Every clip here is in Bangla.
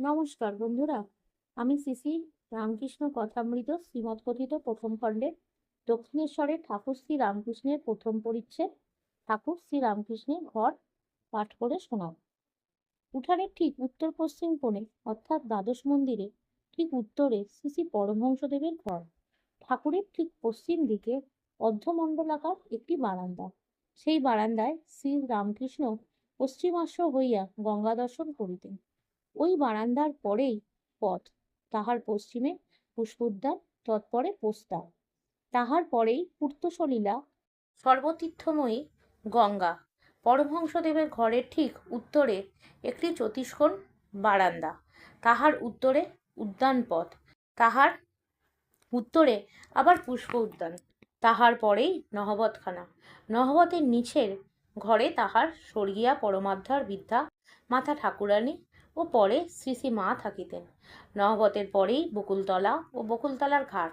নমস্কার বন্ধুরা। আমি সিসি রামকৃষ্ণ কথামৃত শ্রীমৎ কথিত প্রথম খণ্ডের দক্ষিণেশ্বরে ঠাকুর শ্রী রামকৃষ্ণের প্রথম পরিচ্ছেদ। ঠাকুর শ্রী রামকৃষ্ণের ঘর পাঠ করে শোনাও। উঠানের ঠিক উত্তর পশ্চিম কোণে, অর্থাৎ দ্বাদশ মন্দিরে, ঠিক উত্তরে শ্রী পরমহংসদেবের ঘর। ঠাকুরের ঠিক পশ্চিম দিকে অর্ধমণ্ডলাকার একটি বারান্দা। সেই বারান্দায় শ্রী রামকৃষ্ণ পশ্চিমাশ্র হইয়া গঙ্গা দর্শন করিতেন। ওই বারান্দার পরেই পথ, তাহার পশ্চিমে পুষ্পোদ্যান তৎপরে পোস্তা তাহার পরেই পূর্তসলীলা সর্বতীর্থময়ী গঙ্গা। পরমহংসদেবের ঘরের ঠিক উত্তরে একটি চতুষ্কোণ বারান্দা। তাহার উত্তরে উদ্যান পথ, তাহার উত্তরে আবার পুষ্প উদ্যান। তাহার পরেই নহবতখানা। নহবতের নিচের ঘরে তাহার স্বর্গীয়া পরমাধ্যার বিদ্যা, মাতা ঠাকুরানী ও পরে শ্রী শ্রী মা থাকিতেন। নহবতের পরেই বকুলতলা ও বকুলতলার ঘাট।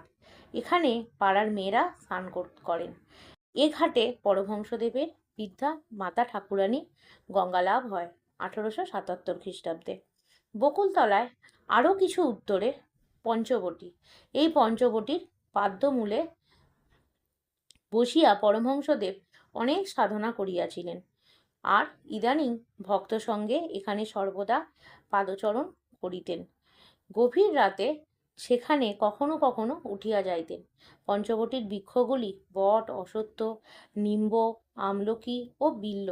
এখানে পাড়ার মেয়েরা স্নান করেন। এ ঘাটে পরমহংসদেবের বিদ্যা, মাতা ঠাকুরানী গঙ্গালাভ হয় আঠারোশো সাতাত্তর খ্রিস্টাব্দে। বকুলতলায় আরও কিছু উত্তরে পঞ্চবটী। এই পঞ্চবটির পাদ্যমূলে বসিয়া পরমহংসদেব অনেক সাধনা করিয়াছিলেন। আর ইদানিং ভক্ত সঙ্গে এখানে সর্বদা পাদচরণ করিতেন। গভীর রাতে সেখানে কখনো কখনো উঠিয়া যাইতেন। পঞ্চবটির বৃক্ষগুলি বট অসত্য নিম্ব, আমলকি ও বিল্ল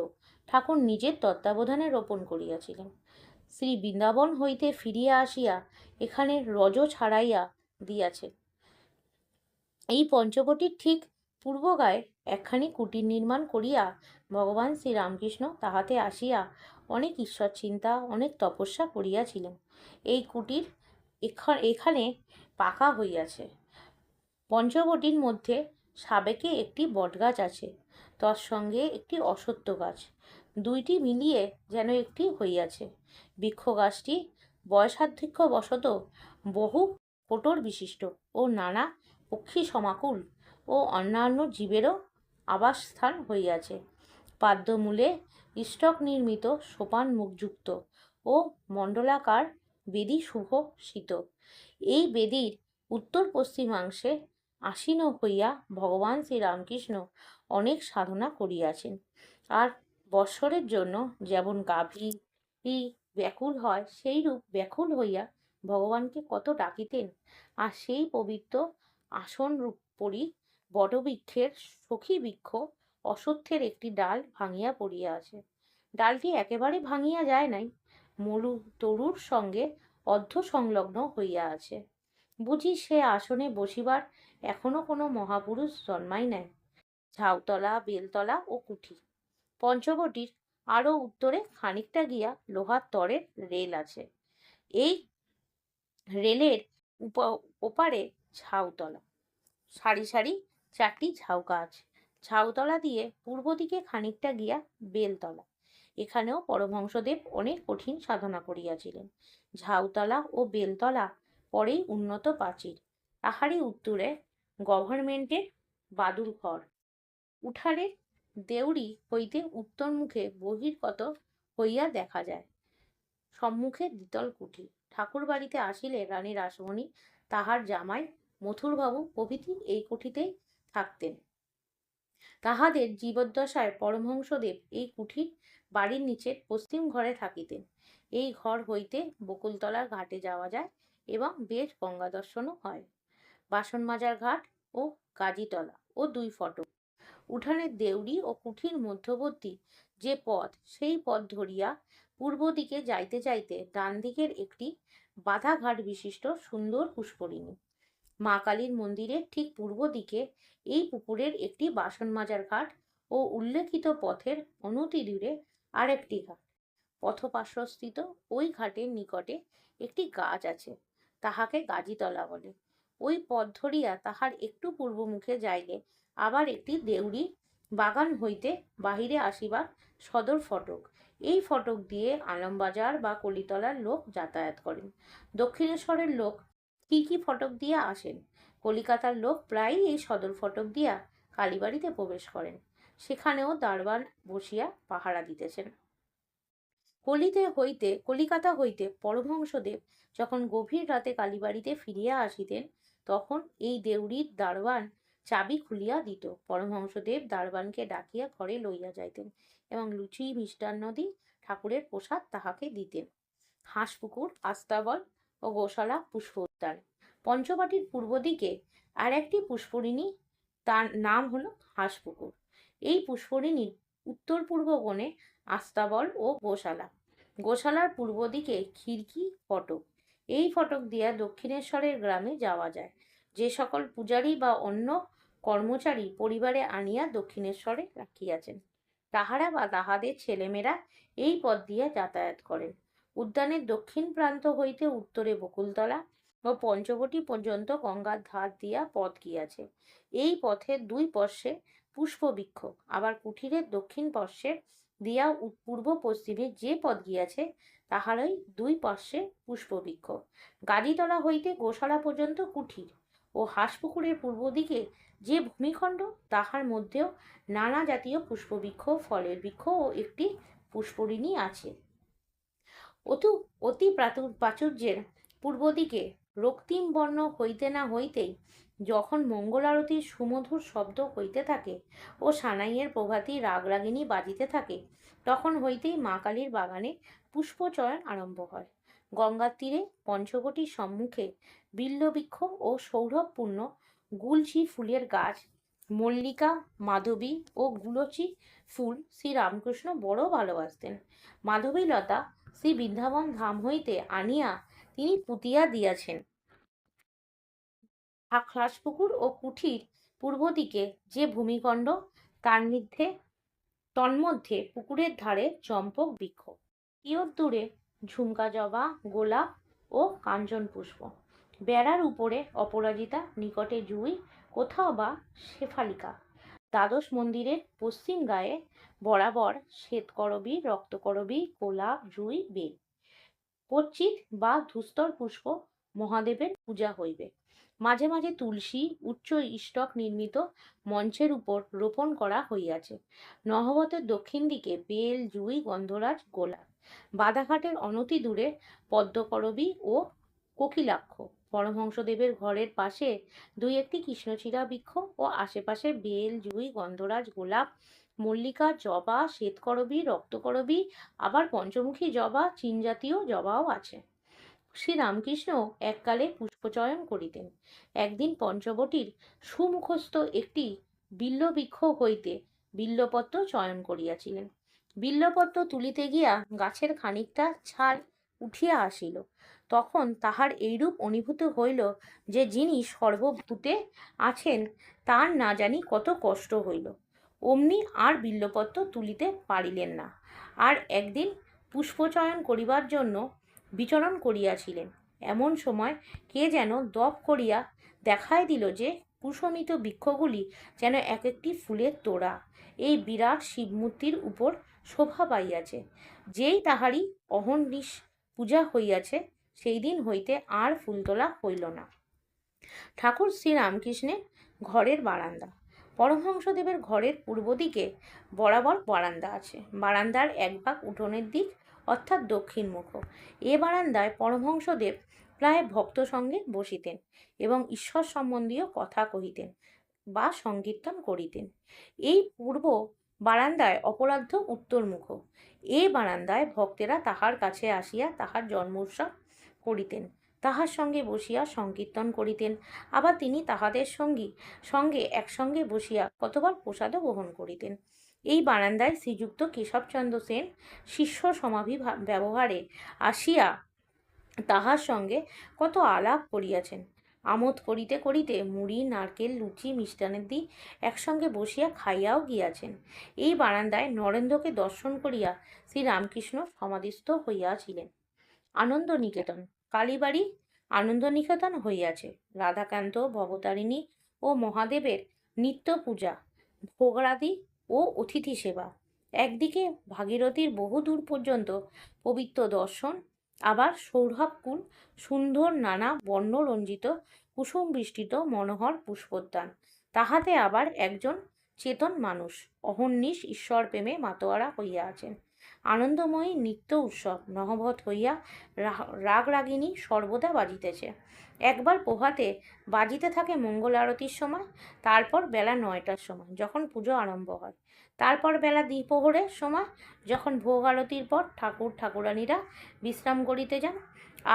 ঠাকুর নিজের তত্ত্বাবধানে রোপণ করিয়াছিলেন। শ্রী বৃন্দাবন হইতে ফিরিয়া আসিয়া এখানে রজ ছাড়াইয়া দিয়াছেন। এই পঞ্চবটির ঠিক পূর্বগায় একখানি কুটির নির্মাণ করিয়া ভগবান শ্রীরামকৃষ্ণ তাহাতে আসিয়া অনেক ঈশ্বর চিন্তা, অনেক তপস্যা করিয়াছিলেন। এই কুটির এখানে পাকা হইয়াছে। পঞ্চবটির মধ্যে সাবেকে একটি বটগাছ আছে, তৎসঙ্গে একটি অসত্য গাছ। দুইটি মিলিয়ে যেন একটি হইয়াছে। বৃক্ষ গাছটি বয়সার্ধক্য বশত বহু কোটর বিশিষ্ট ও নানা পক্ষী সমাকুল ও অন্যান্য জীবেরও আবাসস্থান হইয়াছে। পাদ্যমূলে ইষ্টক নির্মিত সোপান মুখযুক্ত ও মণ্ডলাকার বেদী শুভ শীত এই বেদীর উত্তর পশ্চিমাংশে আসীন হইয়া ভগবান শ্রীরামকৃষ্ণ অনেক সাধনা করিয়াছেন। আর বৎসরের জন্য যেমন গাভী ব্যাকুল হয়, সেইরূপ ব্যাকুল হইয়া ভগবানকে কত ডাকিতেন, আর সেই পবিত্র আসন রূপ পরি বটবৃক্ষের সখী বৃক্ষ অশ্বত্থের একটি ডাল ভাঙিয়া পড়িয়া আছে। ডালটি একেবারে ভাঙিয়া যায় নাই, মরু তরুর সঙ্গে অর্ধ সংলগ্ন হইয়া আছে। বুঝি সে আসনে বসিবার এখনও কোনো মহাপুরুষ জন্মাই নাই। ঝাউতলা, বেলতলা ও কুঠি। পঞ্চবটির আরও উত্তরে খানিকটা গিয়া লোহার তরের রেল আছে। এই রেলের উপ- ওপারে ঝাউতলা। সারি সারি চারটি ঝাউ গাছ। ঝাউতলা দিয়ে পূর্ব দিকে খানিকটা গিয়া বেলতলা। এখানেও পরমহংসদেব অনেক কঠিন সাধনা করিয়াছিলেন। ঝাউতলা ও বেলতলা পরেই উন্নত প্রাচীর। তাহারই উত্তরে গভর্নমেন্টের বাদুর ঘর উঠারে দেউড়ি হইতে উত্তর মুখে বহির্গত হইয়া দেখা যায়। সম্মুখে দ্বিতল কুঠি। ঠাকুর বাড়িতে আসিলে রানী রাসমণি তাহার জামাই মথুরবাবু প্রভৃতি এই কুঠিতেই থাকতেন। তাহাদের জীবদ্দশায় পরমহংসদেব এই কুঠির বাড়ির নিচের পশ্চিম ঘরে থাকিতেন। এই ঘর হইতে বকুলতলার ঘাটে যাওয়া যায় এবং বেশ গঙ্গা দর্শনও হয়। বাসন মাজার ঘাট ও গাজীতলা ও দুই ফটক। উঠানের দেউড়ি ও কুঠির মধ্যবর্তী যে পথ, সেই পথ ধরিয়া পূর্ব দিকে যাইতে যাইতে ডান দিকের একটি বাধাঘাট বিশিষ্ট সুন্দর পুষ্করিণী। মা কালীর মন্দিরের ঠিক পূর্ব দিকে এই পুকুরের একটি বাসন মাজার ঘাট ও উল্লেখিত পথের অনতিদূরে আরেকটি ঘাট। পথপার্শ্বস্থিত ওই ঘাটের নিকটে একটি গাছ আছে, তাহাকে গাজীতলা বলে। ওই পথ ধরিয়া তাহার একটু পূর্বমুখে যাইলে আবার একটি দেউড়ি বাগান হইতে বাহিরে আসিবার সদর ফটক। এই ফটক দিয়ে আলমবাজার বা কলিতলার লোক যাতায়াত করেন। দক্ষিণেশ্বরের লোক কি কি ফটক দিয়ে আসেন? কলিকাতার লোক প্রায়ই এই সদর ফটক দিয়া কালীবাড়িতে প্রবেশ করেন। সেখানেও দারোয়ান বসিয়া পাহারা দিতেছেন। কলিতে হইতে, কলিকাতা হইতে পরমহংসদেব যখন গভীর রাতে কালীবাড়িতে ফিরিয়া আসিতেন, তখন এই দেউড়ির দারোয়ান চাবি খুলিয়া দিত। পরমহংসদেব দারোয়ানকে ডাকিয়া ঘরে লইয়া যাইতেন এবং লুচি, মিষ্টান্নদি ঠাকুরের প্রসাদ তাহাকে দিতেন। হাঁসপুকুর, আস্তাবল ও গোশালা পুষ্প উদ্যান পঞ্চবাটির পূর্ব দিকে আর একটি পুষ্করিণী তার নাম হলো হাঁসপুকুর। এই পুষ্করিণীর উত্তর পূর্ব কোণে আস্তাবল ও গোশালা। গোশালার পূর্ব দিকে খিড়কি ফটক। এই ফটক দিয়া দক্ষিণেশ্বরের গ্রামে যাওয়া যায়। যে সকল পূজারী বা অন্য কর্মচারী পরিবারে আনিয়া দক্ষিণেশ্বরে রাখিয়াছেন, তাহারা বা তাহাদের ছেলেমেয়েরা এই পথ দিয়া যাতায়াত করেন। উদ্যানের দক্ষিণ প্রান্ত হইতে উত্তরে বকুলতলা ও পঞ্চবটী পর্যন্ত গঙ্গার ধার দিয়া পথ গিয়াছে। এই পথের দুই পার্শ্বে পুষ্পবৃক্ষ, আবার কুঠিরের দক্ষিণ পার্শ্বে দিয়া পূর্ব পশ্চিমে যে পথ গিয়াছে, তাহারই দুই পার্শ্বে পুষ্পবৃক্ষ। গাড়িতলা হইতে গোশালা পর্যন্ত কুঠির ও হাঁসপুকুরের পূর্ব দিকে যে ভূমিখণ্ড, তাহার মধ্যেও নানা জাতীয় পুষ্পবৃক্ষ, ফলের বৃক্ষ ও একটি পুষ্পরিণী আছে। অতু অতি প্রাচুর প্রাচুর্যের পূর্ব দিকে রক্তিম বর্ণ হইতে না হইতেই যখন মঙ্গল আরতির সুমধুর শব্দ হইতে থাকে ও সানাইয়ের প্রভাতী রাগরাগিনী বাজিতে থাকে, তখন হইতেই মা কালীর বাগানে পুষ্পচয়ন আরম্ভ হয়। গঙ্গার তীরে পঞ্চবটির সম্মুখে বিল্লবৃক্ষ ও সৌরভপূর্ণ গুলছি ফুলের গাছ, মল্লিকা, মাধবী ও গুলচি ফুল শ্রীরামকৃষ্ণ বড় ভালোবাসতেন। মাধবীলতা শ্রী বৃন্দাবন ধাম হইতে আনিয়া তিনি পুঁতিয়া দিয়াছেন। খাসপুকুর ও কুঠির পূর্ব দিকে যে ভূমিখণ্ড তার মধ্যে, তন্মধ্যে পুকুরের ধারে চম্পক বৃক্ষ। কিয়ৎ দূরে ঝুমকা জবা, গোলাপ ও কাঞ্চন পুষ্প। বেড়ার উপরে অপরাজিতা, নিকটে জুই, কোথাও বা শেফালিকা। দ্বাদশ মন্দিরের পশ্চিম গায়ে বরাবর শ্বেতকরবী, রক্তকরবী গোলাপ জুই বেল। কচ্ছিত বা ধূস্তর পুষ্প মহাদেবের পূজা হইবে। মাঝে মাঝে তুলসী, উচ্চ ইষ্টক নির্মিত মঞ্চের উপর রোপণ করা হইয়াছে। নহবতের দক্ষিণ দিকে বেল জুই গন্ধরাজ গোলাপ বাধাঘাটের অনতি দূরে পদ্মকরবী ও কোকিলাক্ষ। পরমহংসদেবের ঘরের পাশে দুই একটি কৃষ্ণচূড়া বৃক্ষ ও আশেপাশে বেল, জুই, গন্ধরাজ, গোলাপ, মল্লিকা, জবা, শ্বেতকরবী, রক্তকরবী, আবার পঞ্চমুখী জবা চীন জাতীয় জবাও আছে। শ্রী রামকৃষ্ণ এককালে পুষ্পচয়ন করিতেন। একদিন পঞ্চবটির সুমুখস্থ একটি বিল্লবৃক্ষ হইতে বিল্লপত্র চয়ন করিয়াছিলেন। বিল্লপত্র তুলিতে গিয়া গাছের খানিকটা ছাল উঠিয়া আসিল। তখন তাহার এইরূপ অনুভূত হইল যে যিনি সর্বভূতে আছেন, তার না জানি কত কষ্ট হইল। অমনি আর বিল্লপত্র তুলিতে পারিলেন না। আর একদিন পুষ্পচয়ন করিবার জন্য বিচরণ করিয়াছিলেন। এমন সময় কে যেন দপ করিয়া দেখায় দিল যে কুসমিত বৃক্ষগুলি যেন এক একটি ফুলের তোড়া। এই বিরাট শিবমূর্তির উপর শোভা পাইয়াছে। যেই তাহারই অহর্নিশ পূজা হইয়াছে সেই দিন হইতে আর ফুল তোলা হইল না। ঠাকুর শ্রীরামকৃষ্ণের ঘরের বারান্দা, পরমহংসদেবের ঘরের পূর্ব দিকে বরাবর বারান্দা আছে। বারান্দার এক ভাগ উঠোনের দিক, অর্থাৎ দক্ষিণমুখ এ বারান্দায় পরমহংসদেব প্রায় ভক্ত সঙ্গে বসিতেন এবং ঈশ্বর সম্বন্ধীয় কথা কহিতেন বা সংকীর্তন করিতেন। এই পূর্ব বারান্দায় অপরাধ্য উত্তরমুখ। এ বারান্দায় ভক্তেরা তাহার কাছে আসিয়া তাহার জন্ম উৎসব করিতেন। তাহার সঙ্গে বসিয়া সংকীর্তন করিতেন। আবার তিনি তাহাদের সঙ্গী, সঙ্গে একসঙ্গে বসিয়া কতবার প্রসাদও গ্রহণ করিতেন। এই বারান্দায় শ্রীযুক্ত কেশবচন্দ্র সেন শিষ্য সমাধি ভা- ব্যবহারে আসিয়া তাহার সঙ্গে কত আলাপ করিয়াছেন। আমোদ করিতে করিতে মুড়ি, নারকেল, লুচি মিষ্টান্নাদি একসঙ্গে বসিয়া খাইয়াও গিয়াছেন। এই বারান্দায় নরেন্দ্রকে দর্শন করিয়া শ্রীরামকৃষ্ণ সমাধিস্থ হইয়াছিলেন। আনন্দ নিকেতন কালীবাড়ি আনন্দ নিকেতন হইয়াছে। রাধাকান্ত, ভবতারিণী ও মহাদেবের নিত্য পূজা ভোগরাদি ও অতিথি সেবা। একদিকে ভাগীরথীর বহু দূর পর্যন্ত পবিত্র দর্শন, আবার সৌরভকুল সুন্দর নানা বর্ণরঞ্জিত কুসুম বৃষ্টিত মনোহর পুষ্পোদ্যান। তাহাতে আবার একজন চেতন মানুষ অহর্নিশ ঈশ্বর প্রেমে মাতোয়ারা হইয়া আছেন। আনন্দময়ী নিত্য উৎসব। নহবত হইয়া রাগ রাগিনী সর্বদা বাজিতেছে। একবার পোহাতে বাজিতে থাকে মঙ্গল আরতির সময়, তারপর বেলা নয়টার সময়, যখন পুজো আরম্ভ হয়। তারপর বেলা দ্বিপ্রহরের সময়, যখন ভোগ আরতির পর ঠাকুর ঠাকুরানীরা বিশ্রাম করিতে যান,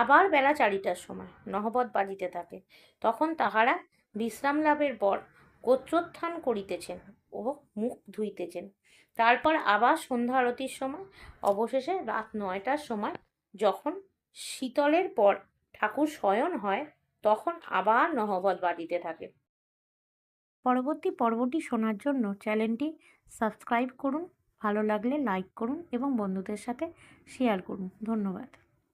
আবার বেলা চারিটার সময় নহবত বাজিতে থাকে। তখন তাহারা বিশ্রাম লাভের পর গোত্রোত্থান করিতেছেন ও মুখ ধুইতেছেন। তারপর আবার সন্ধ্যা আরতির সময়, অবশেষে রাত নয়টার সময় যখন শীতলের পর ঠাকুর শয়ন হয়, তখন আবার নহবত বাজিতে থাকে। পরবর্তী পর্বটি শোনার জন্য চ্যানেলটি সাবস্ক্রাইব করুন, ভালো লাগলে লাইক করুন এবং বন্ধুদের সাথে শেয়ার করুন। ধন্যবাদ।